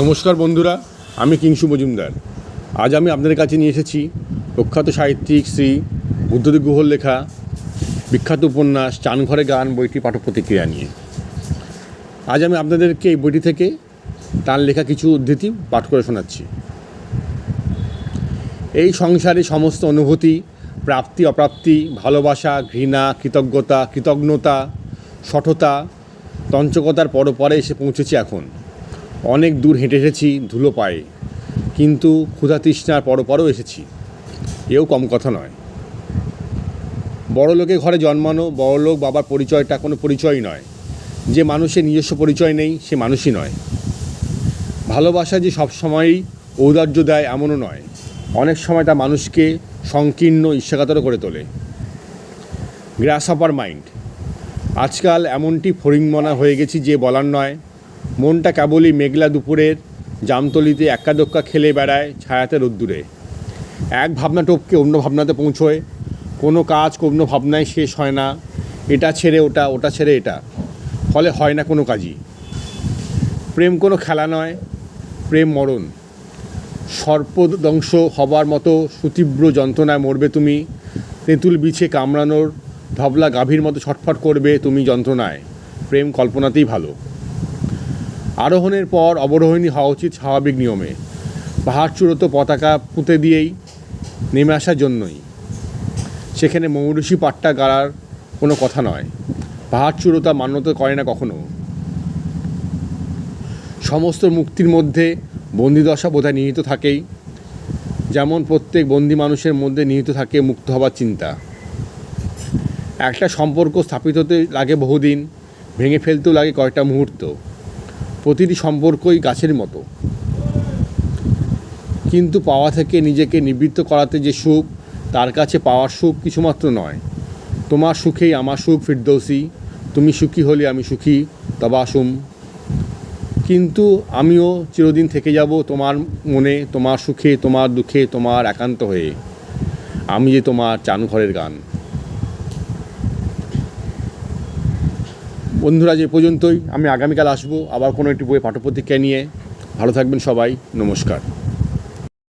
নমস্কার বন্ধুরা, আমি কিংসু মজুমদার। আজ আমি আপনাদের কাছে নিয়ে এসেছি প্রখ্যাত সাহিত্যিক শ্রী বুদ্ধদেব গুহর লেখা বিখ্যাত উপন্যাস চানঘরে গান বইটি পাঠ প্রতিক্রিয়া নিয়ে। আজ আমি আপনাদেরকে এই বইটি থেকে তার লেখা কিছু উদ্ধৃতি পাঠ করে শোনাচ্ছি। এই সংসারে সমস্ত অনুভূতি, প্রাপ্তি, অপ্রাপ্তি, ভালোবাসা, ঘৃণা, কৃতজ্ঞতা কৃতজ্ঞতা সঠতা, তঞ্চকতার পরপরে এসে পৌঁছেছি এখন। অনেক দূর হেঁটে এসেছি, ধুলো পায়ে। কিন্তু ক্ষুধা তৃষ্ণার পরপরেও এসেছি। এও কম কথা নয়। বড় লোকের ঘরে জন্মানো বড়লোক বাবার পরিচয়টা কোনো পরিচয় নয়। যে মানুষের নিজস্ব পরিচয় নেই, সে মানুষই নয়। ভালোবাসা যে সবসময়ই ঔদার্য দেয় এমনও নয়। অনেক সময় তা মানুষকে সংকীর্ণ ঈর্ষাকাতরও করে তোলে। গ্রাস অপার মাইন্ড। আজকাল এমনটি ফরিংমনা হয়ে গেছি যে বলার নয়। মনটা কেবলই মেঘলা দুপুরের, জামতলিতে এক্কা দোক্কা খেলে বেড়ায় ছায়াতে রোদ্দুরে। এক ভাবনা টপকে অন্য ভাবনাতে পৌঁছয়। কোনো কাজ কোনো ভাবনায় শেষ হয় না। এটা ছেড়ে ওটা ওটা ছেড়ে এটা। ফলে হয় না কোনো কাজই। প্রেম কোনো খেলা নয়, প্রেম মরণ। সর্পদংশ হবার মতো সুতীব্র যন্ত্রণায় মরবে তুমি। তেঁতুল বিছে কামড়ানোর ধবলা গাভীর মতো ছটফট করবে তুমি যন্ত্রণায়। প্রেম কল্পনাতেই ভালো। আরোহণের পর অবরোহণী হওয়া উচিত স্বাভাবিক নিয়মে। পাহাড় চূড়োতো পতাকা পুঁতে দিয়েই নেমে আসার জন্যই। সেখানে মৌরুষি পাট্টা গাড়ার কোনো কথা নয়। পাহাড় চূড়োতা মান্যতা করে না কখনো। সমস্ত মুক্তির মধ্যে বন্দিদশা বোধহয় নিহিত থাকেই। যেমন প্রত্যেক বন্দি মানুষের মধ্যে নিহিত থাকে মুক্ত হবার চিন্তা। একটা সম্পর্ক স্থাপিত হতে লাগে বহুদিন, ভেঙে ফেলতেও লাগে কয়েকটা মুহূর্ত। প্রতিটি সম্পর্কই গাছের মতো। কিন্তু পাওয়া থেকে নিজেকে নিবৃত্ত করাতে যে সুখ, তার কাছে পাওয়ার সুখ কিছুমাত্র নয়। তোমার সুখেই আমার সুখ, ফিরদৌসি। তুমি সুখী হলে আমি সুখী তবাসুম কিন্তু আমিও চিরদিন থেকে যাব তোমার মনে, তোমার সুখে, তোমার দুঃখে, তোমার একান্ত হয়ে। আমি যে তোমার চানঘরের গান। বন্ধুরা, যে পর্যন্তই। আমি আগামীকাল আসব আবার কোনো একটি বই পাঠ্যপ্রতিক্রিয়া নিয়ে। ভালো থাকবেন সবাই। নমস্কার।